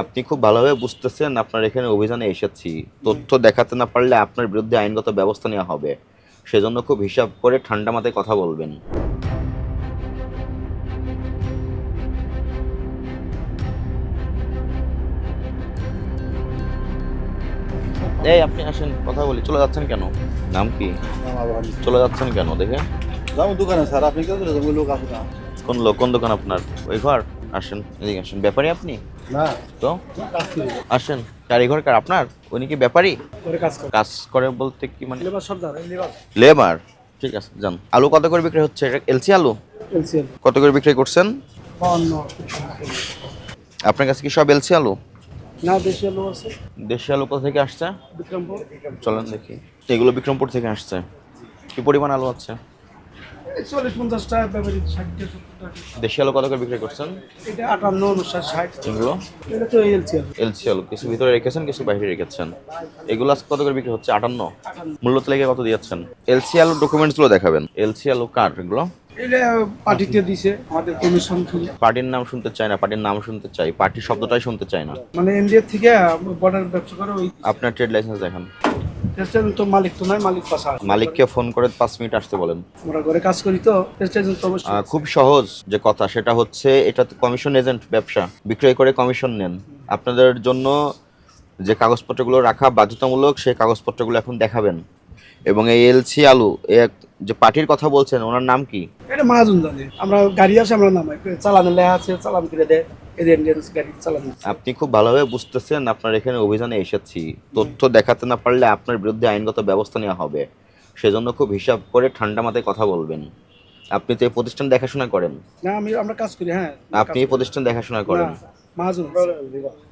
আপনি খুব ভালোভাবে বুঝতেছেন আপনার এখানে অভিযানে এসেছি। তথ্য দেখাতে না পারলে আপনার বিরুদ্ধে আইনগত ব্যবস্থা নেওয়া হবে। সেজন্য খুব হিসাব করে ঠান্ডা মাথায় কথা বলবেন। এই আপনি আসেন কথা বলি। চলে যাচ্ছেন কেন? নাম কি? চলে যাচ্ছেন কেন? দেখে যাব দোকানে স্যার। আপনি কেউ লোক আছে কোন লোক? কোন দোকান আপনার? ওই ঘর? আসেন এদিকে আসেন। ব্যাপারী আপনি? না। তো? আসেন কারিগর কার আপনার? উনি কি ব্যাপারী? কাজ করে। বলতে কি মানে? লেবার ঠিক আছে যান। আলু কত করে বিক্রি হচ্ছে? এটা এলসি আলু? কত করে বিক্রি করছেন? আপনার কাছে কি সব এলসি আলু? না দেশি লোক আছে। দেশি আলু কোথা থেকে আসছে? বিক্রমপুর। চলেন দেখি। এগুলো বিক্রমপুর থেকে আসছে। কি পরিমাণ আলু আছে? চল্লিশ পঞ্চাশ টাকা ব্যাপারি ষাট সত্তর টাকা। দেশি আলু কত করে বিক্রি করছেন? এটা আটান্ন উনষাট ষাট। এগুলো? এটা তো এলসিএল। এলসি আলু কিছু ভিতরে রেখেছেন কিছু বাইরে রেখেছেন? এগুলো আজকে কত করে বিক্রি হচ্ছে? আটান্ন? আটান্ন। মূল্য তালিকা কত দিয়েছেন? এলসি আলু ডকুমেন্টসগুলো দেখাবেন। এগুলো? এটা পার্টিতে দিছে আমাদের কমিশন থেকে। পার্টির নাম শুনতে চাই না পার্টির নাম শুনতে চাই। পার্টি শব্দটাই শুনতে চাই না। মানে ইন্ডিয়া থেকে বর্ডার ব্যবসা করে ওই আপনার ট্রেড লাইসেন্স দেখান। রেস্টুরেন্ট তো মালিক তো নয় মালিক পাশা মালিককে ফোন করে পাঁচ মিনিট আসতে বলেন। আমরা ঘরে কাজ করি তো রেস্টুরেন্ট তো অবশ্যই খুব সহজ যে কথা সেটা হচ্ছে এটা কমিশন এজেন্ট ব্যবসা বিক্রয় করে কমিশন নেন। আপনাদের জন্য যে কাগজপত্রগুলো রাখা বাধ্যতামূলক সেই কাগজপত্রগুলো এখন দেখাবেন। এবং এই এলসি আলু এক- যে পার্টির কথা বলছেন ওনার নাম কি? এটা মাহাজন জানে। আমরা গাড়ি আছে আমরা নামাই। চালানো লেখা আছে চালান করে দেয়। আপনি খুব ভালোভাবে বুঝতেছেন আপনার এখানে অভিযানে এসেছি। তথ্য দেখাতে না পারলে আপনার বিরুদ্ধে আইনগত ব্যবস্থা নেওয়া হবে। সেজন্য খুব হিসাব করে ঠান্ডা মাথায় কথা বলবেন। আপনি তো এই প্রতিষ্ঠান দেখাশোনা করেন। না আমি আমরা কাজ করি হ্যাঁ। আপনি এই প্রতিষ্ঠান দেখাশোনা করেন? মাহাজন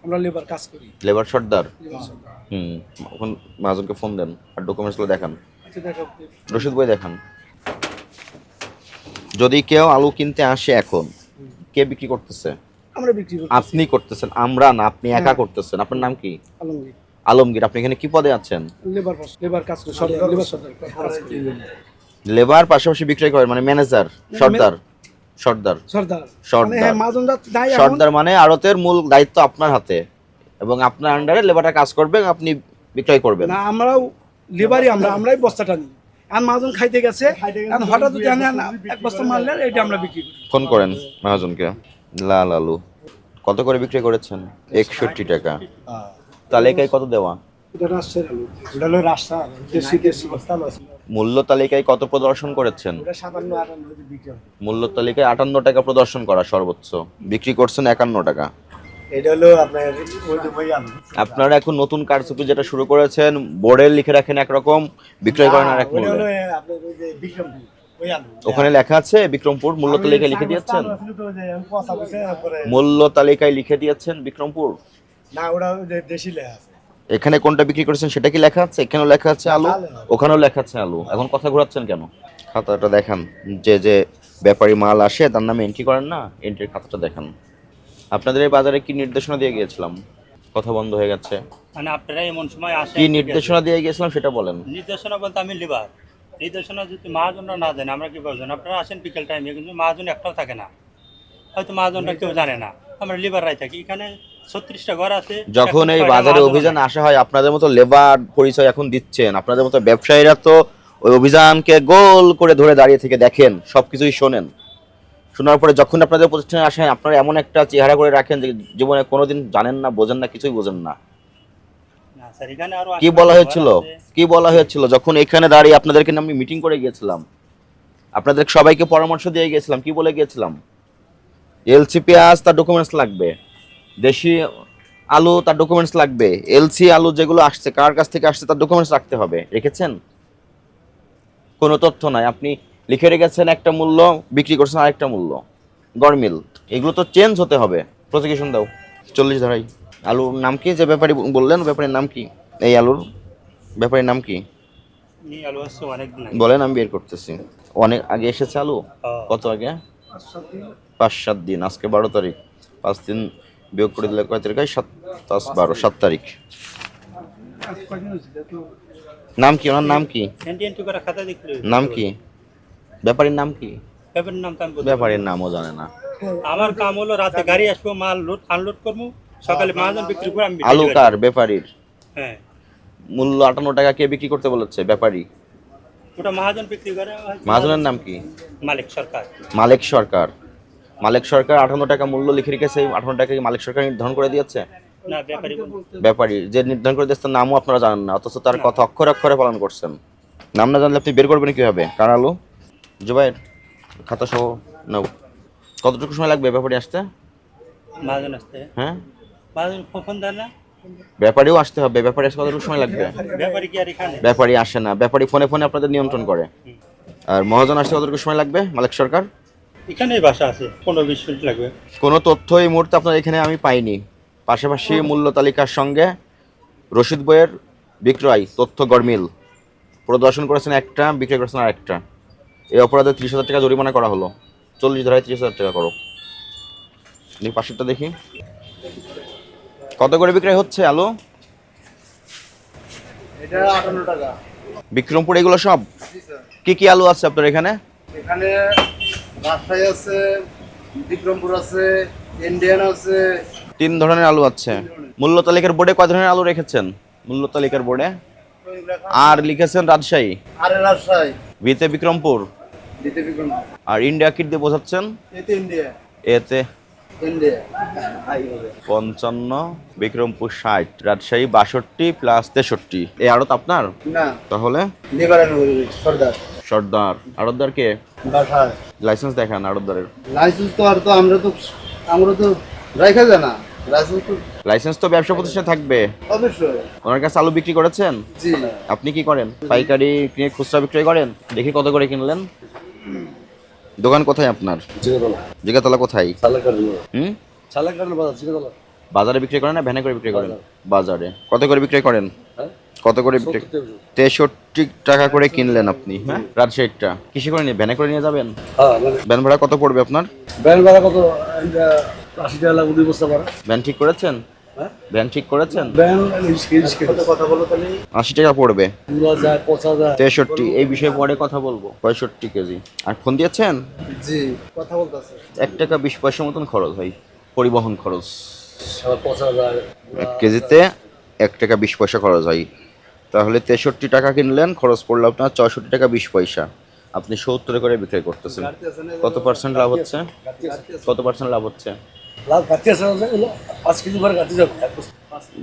আমরা লেবার কাজ করি। লেবার সর্দার? হুম এখন মহাজনকে ফোন দেন আর ডকুমেন্টসগুলো দেখান। রসিদ বই দেখান। যদি কেউ আলু কিনতে আসে এখন কে বিক্রি করতেছে? আমরা বিক্রি করি আপনি করতেছেন আমরা না আপনি একা করতেছেন। আপনার নাম কি? আলমগীর। আলমগীর আপনি এখানে কি পদে আছেন? লেবার লেবার কাজ করি সরকার লেবার করি। লেবার পাশাপাশি বিক্রয় করেন মানে ম্যানেজার সর্দার সর্দার সর্দার। সর্দার। মানে আড়তের মূল দায়িত্ব আপনার হাতে। এবং আপনার আন্ডারে লেবারটা কাজ করবে আপনি বিক্রয় করবেন। না আমরাও লেবারই আমরা আমরাই বস্তাটা নিই। আর মাহাজন খাইতে গেছে আর হঠাৎ যদি না, এক বস্তা মারলে এটা আমরা বিক্রি করি। ফোন করেন মহাজনকে। লাল আলু। কত করে বিক্রি করেছেন? একষট্টি টাকা। তালিকায় কত দেওয়া? এটা রাজশাহীর আলু। এটা হলো রাজশাহ দেশি দেশি বস্তা আছে মূল্য তালিকায় কত প্রদর্শন করেছেন? মূল্য তালিকায় আটান্ন টাকা প্রদর্শন করা সর্বোচ্চ। বিক্রি করছেন একান্ন টাকা। এটা হলো আপনার আপনারা এখন নতুন কারচুপি যেটা শুরু করেছেন বোর্ডে লিখে রাখেন একরকম বিক্রয় করেন আর এক মূল্যে। ওখানে লেখা আছে বিক্রমপুর মূল্য তালিকায় লিখে দিয়েছেন? মূল্য তালিকায় লিখে দিয়েছেন বিক্রমপুর? না ওটা দেশি লেখা আছে। এখানে কোনটা বিক্রি করেছেন সেটা কি লেখা আছে? এখানেও লেখা আছে আলু? ওখানেও লেখা আছে আলু। এখন কথা ঘোরাচ্ছেন কেন? খাতাটা দেখান। যে যে ব্যাপারী মাল আসে তার নামে এন্ট্রি করেন না এন্ট্রির খাতাটা দেখান। আপনাদের এই বাজারে কি নির্দেশনা দিয়ে গিয়েছিলাম? কথা বন্ধ হয়ে গেছে। মানে আপনারা এমন সময় আসেন কি নির্দেশনা দিয়ে গিয়েছিলাম সেটা বলেন। নির্দেশনা বলতে আমি লিবার নির্দেশনা যদি মহাজনরা না জানে আমরা কি বলছেন আপনারা আসেন বিকেল টাইমে কিন্তু মহাজন একটাও থাকে না। হয়তো মহাজনরা কেউ জানে না। আমরা লিবাররাই থাকি। এখানে ছত্রিশটা ঘর আছে। যখন এই বাজারে অভিযান আসা হয় আপনাদের মতো লেবার পরিচয় এখন দিচ্ছেন। আপনাদের মতো ব্যবসায়ীরা তো ওই অভিযানকে গোল করে ধরে দাঁড়িয়ে থেকে দেখেন সবকিছুই শোনেন। শোনার পরে যখন আপনাদের প্রতিষ্ঠানে আসেন আপনারা এমন একটা চেহারা করে রাখেন যে জীবনে কোনোদিন জানেন না বোঝেন না কিছুই বোঝেন না। কি বলা হয়েছিল? কি বলা হয়েছিল? যখন এখানে দাঁড়িয়ে আপনাদেরকে আমি মিটিং করে গিয়েছিলাম আপনাদের সবাইকে পরামর্শ দিয়ে গিয়েছিলাম কি বলে গিয়েছিলাম? এলসি পেঁয়াজ তার ডকুমেন্টস লাগবে দেশি আলু তার ডকুমেন্টস লাগবে এলসি আলু যেগুলো আসছে কার কাছ থেকে আসছে তার ডকুমেন্টস রাখতে হবে রেখেছেন? কোনো তথ্য নাই আপনি লিখে রেখেছেন একটা মূল্য বিক্রি করছেন আরেকটা মূল্য। গরমিল এগুলো তো চেঞ্জ হতে হবে। প্রসিকিউশন দাও। চল্লিশ ধারাই। আলুর নাম কি? যে ব্যাপারী বললেন ব্যাপারীর নাম কি? এই আলুর ব্যাপারীর নাম কি? বলেন আমি বের করতেছি। অনেক আগে এসেছে আলু। কত আগে? পাঁচ সাত দিন আজকে বারো তারিখ। পাঁচ দিন বিয়োগ করে দিলে কয় তারিখ হয়? সাত পাঁচ বারো সাত তারিখ। নাম কি? ওনার নাম কি? নাম কি? ব্যাপারীর নাম কি? ব্যাপারের নাম তো আমি ব্যাপারীর নামও জানে না। আমার কাম হলো রাতে গাড়ি আসব মাল লোড আনলোড করব সকালে মহাজন বিক্রি করে আমি আলু কার ব্যাপারীর? হ্যাঁ। মূল্য আটান্ন টাকা কে বিক্রি করতে বলেছে? ব্যাপারী? ওটা মহাজন বিক্রি করে। মহাজনের নাম কি? মালিক সরকার। মালিক সরকার। মালিক সরকার আটান্ন টাকা মূল্য লিখে রেখেছে এই আটান্ন টাকা কি মালিক সরকার নির্ধারণ করে দিয়েছে? না ব্যাপারী ব্যাপারী যে নির্ধারণ করে দিয়েছে তার নামও আপনারা জানেন না অথচ তার কথা অক্ষরে অক্ষরে পালন করছেন। নাম না জানলে আপনি বের করবেন কীভাবে? কার আলু জুবাইর খাতা সহ নাও। কতটুকু সময় লাগবে ব্যাপারী আসতে? মহাজন আসতে। হ্যাঁ? মহাজন ফোন দেন না। ব্যাপারীও আসতে হবে ব্যাপারে আসতে কতটুকু সময় লাগবে? ব্যাপারী কি আর এখানে? ব্যাপারী আসে না ব্যাপারী ফোনে ফোনে আপনাদের নিয়ন্ত্রণ করে। আর মহাজন আসতে কতটুকু সময় লাগবে মালিক সরকার? এখানেই বাসা আছে পনেরো বিশ মিনিট লাগবে। কোনো তথ্য এই মুহূর্তে আপনার এখানে আমি পাইনি। পাশাপাশি মূল্য তালিকার সঙ্গে রশিদ বইয়ের বিক্রয় তথ্য গরমিল প্রদর্শন করেছেন একটা বিক্রয় করেছেন আরেকটা। এই অপরাধে ত্রিশ হাজার টাকা জরিমানা করা হলো। চল্লিশ ধারায় ত্রিশ হাজার টাকা করো। দেখি পাশেরটা দেখি। কত করে বিক্রয় হচ্ছে আলু? বিক্রমপুর এগুলো সব? কি কি আলু আছে আপনার এখানে? এখানে রাজশাহী আছে বিক্রমপুর আছে ইন্ডিয়ান আছে। তিন ধরনের আলু আছে। মূল্য তালিকার বোর্ডে কয় ধরনের আলু রেখেছেন? মূল্য তালিকার বোর্ডে। আর লিখেছেন রাজশাহী। আরে রাজশাহী। বিতে বিক্রমপুর। আর ইন্ডিয়া কিট দিয়ে বোঝাচ্ছেন? এতে ইন্ডিয়া। এতে? ইন্ডিয়া। পঞ্চান্ন বিক্রমপুর ষাট রাজশাহী বাষট্টি প্লাস তেষট্টি। এই আড়ত আপনার? না। তাহলে? সর্দার। সর্দার। আড়তদার কে? লাইসেন্স দেখান আড়তদারের। লাইসেন্স তো আর তো আমরা তো আমরা তো রাখা যায় না। লাইসেন্স তো ব্যবসা প্রতিষ্ঠানে থাকবে। অবশ্যই। ওনার কাছে আলু বিক্রি করেছেন? জি। আপনি কি করেন? পাইকারি কিনে খুচরা বিক্রয় করেন? দেখি কত করে কিনলেন। দোকান কোথায় আপনার? জিগাতলা। কোথায়? হুম? বাজারে বিক্রি করেন না ভ্যানে করে বিক্রি করেন? বাজারে। কত করে বিক্রি করেন? কত করে বিক্রি তেষট্টি টাকা করে কিনলেন আপনি হ্যাঁ? রাজশাহীটা কিসে করে নিয়ে ভ্যানে করে নিয়ে যাবেন? ভ্যান। ভাড়া কত পড়বে আপনার? ব্যাংক ভাড়া কত? আশি টাকা লাগবে দুই বস্তা ভাড়া। ভ্যান ঠিক করেছেন? ভ্যান ঠিক করেছেন? তাহলে? আশি টাকা পড়বে। তেষট্টি এই বিষয়ে পরে কথা বলব। পঁয়ষট্টি কেজি। আর ফোন দিয়েছেন? জি। কথা বলতেছে এক টাকা বিশ পয়সা মতন খরচ হয় পরিবহন খরচ। এক কেজিতে এক টাকা বিশ পয়সা খরচ হয়। তাহলে তেষট্টি টাকা কিনলেন খরচ পড়ল আপনার চৌষট্টি টাকা বিশ পয়সা। আপনি সত্তর করে বিক্রয় করতেছেন। কত পার্সেন্ট লাভ হচ্ছে? কত পার্সেন্ট লাভ হচ্ছে? পাঁচ কেজি করে যাবে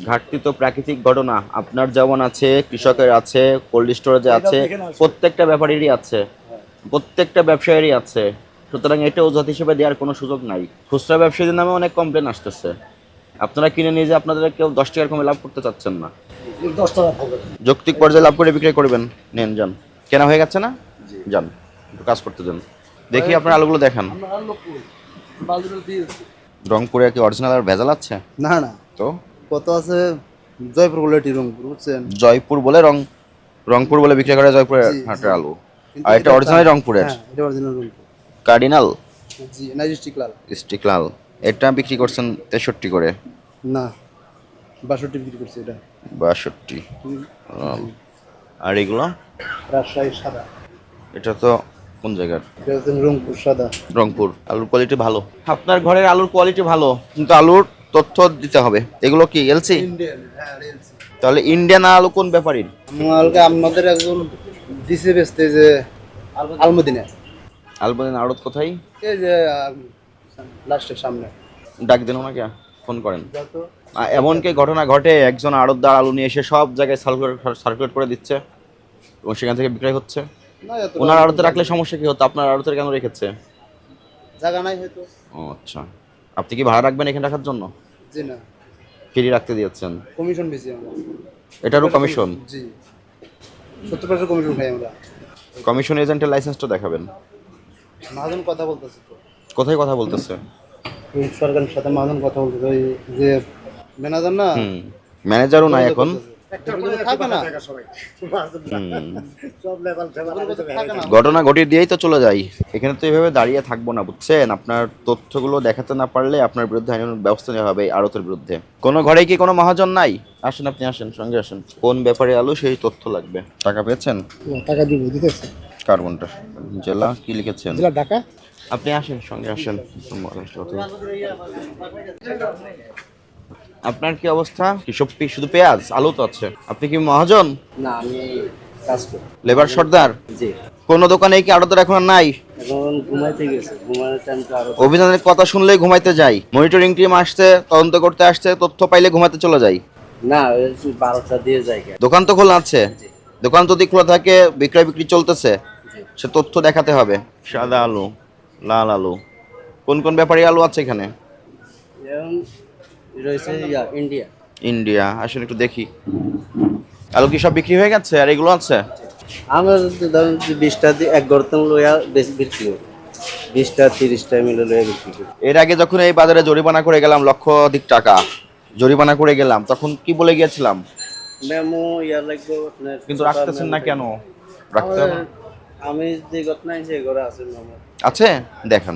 ঘাটতি তো প্রাকৃতিক ঘটনা আপনার যেমন আছে কৃষকের আছে কোল্ড স্টোরেজে আছে প্রত্যেকটা ব্যাপারেরই আছে প্রত্যেকটা ব্যবসায়েরই আছে সুতরাং এটা অজুহাত হিসেবে দেওয়ার কোনো সুযোগ নাই। খুচরা ব্যবসায়ীদের নামে অনেক কমপ্লেন আসতেছে। আপনারা কিনে নিয়ে যে আপনাদের কেউ দশ টাকার কমে লাভ করতে চাচ্ছেন না। দশ টাকা যৌক্তিক পর্যায়ে লাভ করে বিক্রয় করবেন। নেন যান। কেনা হয়ে গেছে না? যান কাজ করতে যান দেখি আপনার আলুগুলো দেখান। রংপুরে কি অরিজিনাল আর ভেজাল আছে? না না। তো? কত আছে? জয়পুর গুলাটি রংপুর বুঝছেন? জয়পুর বলে রং রংপুর বলে বিক্রি করে জয়পুরের হাটের আলু। আর এটা অরিজিনাল রংপুরের? হ্যাঁ এটা অরিজিনাল রংপুর। কার্ডিনাল? জি নাইজেস্টিক লাল। স্টিকলাল। এটা বিক্রি করছেন তেষট্টি করে। না বাষট্টি বিক্রি করছে এটা। বাষট্টি। আর এগুলো? রাজশাহী সাদা। এটা তো কোন জায়গার? রংপুর সাদা। রংপুর। আলুর কোয়ালিটি ভালো। আপনার ঘরের আলুর কোয়ালিটি ভালো কিন্তু আলুর তথ্য দিতে হবে। এগুলো কি এলসি ইন্ডিয়ান হ্যাঁ তাহলে ইন্ডিয়ান আলু কোন ব্যাপারীর? আমাকে আমাদের একজন দিছে বেচতে যে আলমদিনে। আলবদিন আড়ত কোথায়? এই যে লাস্টের সামনে। ডাক দেন ওনাকে ফোন করেন। এমন কি ঘটনা ঘটে? একজন আড়তদার আলু নিয়ে এসে সব জায়গায় সার্কুলেট সার্কুলেট করে দিচ্ছে এবং সেখান থেকে বিক্রয় হচ্ছে? ওনার আড়তে রাখলে সমস্যা কি হতো? আপনার আড়তের কেন রেখেছে? জায়গা নাই হয়তো। ও আচ্ছা। আপনি কি ভাড়া রাখবেন এখানে রাখার জন্য? জি না। ফ্রি রাখতে দিয়েছেন। কমিশন বেশি আমরা। এটারও কমিশন? জি। সত্তর পার্সেন্ট কমিশন খাই আমরা। কমিশন এজেন্টের লাইসেন্সটা দেখাবেন। মহাজন কথা বলতেছে তো। কোথায় কথা বলতেছে? সরকারের সাথে মহাজন কথা বলতেছে ওই যে ম্যানেজার না? ম্যানেজারও নাই এখন। ঘটনা ঘটিয়ে দিয়েই তো চলে যাই। এখানে তো এইভাবে দাঁড়িয়ে থাকব না বুঝছেন? আপনার তথ্যগুলো দেখাতে না পারলে আপনার বিরুদ্ধে আইন ব্যবস্থা নেওয়া হবে আড়তের বিরুদ্ধে। কোনো ঘরে কি কোনো মহাজন নাই? আসেন আপনি আসেন সঙ্গে আসেন। কোন ব্যাপারে আলু সেই তথ্য লাগবে। টাকা পেয়েছেন? টাকা দিব দিতেছে। কার্বনটা জেলা কি লিখেছেন? জেলা ঢাকা। আপনি আসেন সঙ্গে আসেন। আপনার কি অবস্থা? কি সব শুধু পেঁয়াজ? আলু তো আছে। আপনি কি মহাজন? না আমি কাজ করি। লেবার সর্দার? জি। কোন দোকানে কি আড়তদার এখন নাই? এখন ঘুমাইতে গেছে। ঘুমানোর টাইম তো আরও অভিযানের কথা শুনলেই ঘুমাইতে যাই। মনিটরিং টিম আসছে তদন্ত করতে আসছে তথ্য পাইলে ঘুমাতে চলে যাই। না বারোটা দিয়ে যায় দোকান তো খোলা আছে। দোকান যদি খোলা থাকে বিক্রয় বিক্রি চলতেছে। সে তথ্য দেখাতে হবে। সাদা আলু লাল আলু। কোন কোন ব্যাপারী আলু আছে এখানে ইয়া ইন্ডিয়া ইন্ডিয়া আসলে একটু দেখি। আলু কি সব বিক্রি হয়ে গেছে? আর এগুলো আছে? আমরা বিশটা এক গর্তন বেশি বিক্রি করি। বিশটা তিরিশটা মিলে লইয়া বিক্রি করি। এর আগে যখন এই বাজারে জরিমানা করে গেলাম লক্ষ অধিক টাকা জরিমানা করে গেলাম তখন কি বলে গিয়েছিলাম? মেমো ইয়া লাগবে আপনার কিন্তু রাখতেছেন না কেন? রাখতে আমি যে ঘটনায় যে ঘরে আছে আছে? দেখান।